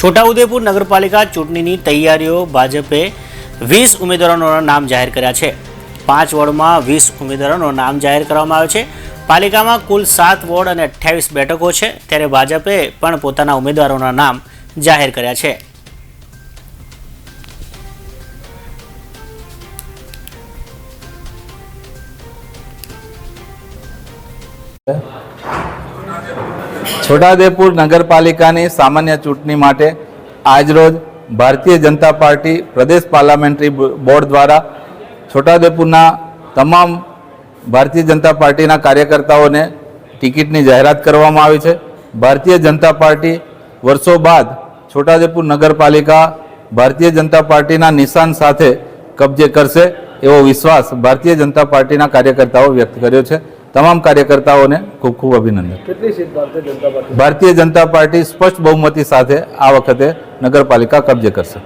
છોટાઉદેપુર નગરપાલિકા ચૂંટણીની તૈયારીઓ ભાજપે વીસ ઉમેદવારોના નામ જાહેર કર્યા છે. પાંચ વોર્ડમાં વીસ ઉમેદવારોનું નામ જાહેર કરવામાં આવ્યું છે. પાલિકામાં કુલ સાત વોર્ડ અને અઠ્યાવીસ બેઠકો છે. ત્યારે ભાજપે પણ પોતાના ઉમેદવારોના નામ જાહેર કર્યા છે. છોટાઉદેપુર નગરપાલિકાની સામાન્ય ચૂંટણી માટે આજરોજ ભારતીય જનતા પાર્ટી પ્રદેશ પાર્લામેન્ટરી બોર્ડ દ્વારા છોટાઉદેપુરના તમામ ભારતીય જનતા પાર્ટીના કાર્યકર્તાઓને ટિકિટની જાહેરાત કરવામાં આવી છે. ભારતીય જનતા પાર્ટી વર્ષો બાદ છોટાઉદેપુર નગરપાલિકા ભારતીય જનતા પાર્ટીના નિશાન સાથે કબજે કરશે એવો વિશ્વાસ ભારતીય જનતા પાર્ટીના કાર્યકર્તાઓ વ્યક્ત કર્યો છે. તમામ કાર્યકર્તાઓને ખૂબ ખૂબ અભિનંદન. કેટલી સીટ ભારતીય જનતા પાર્ટી? ભારતીય જનતા પાર્ટી સ્પષ્ટ બહુમતી સાથે આ વખતે નગરપાલિકા કબજે કરશે.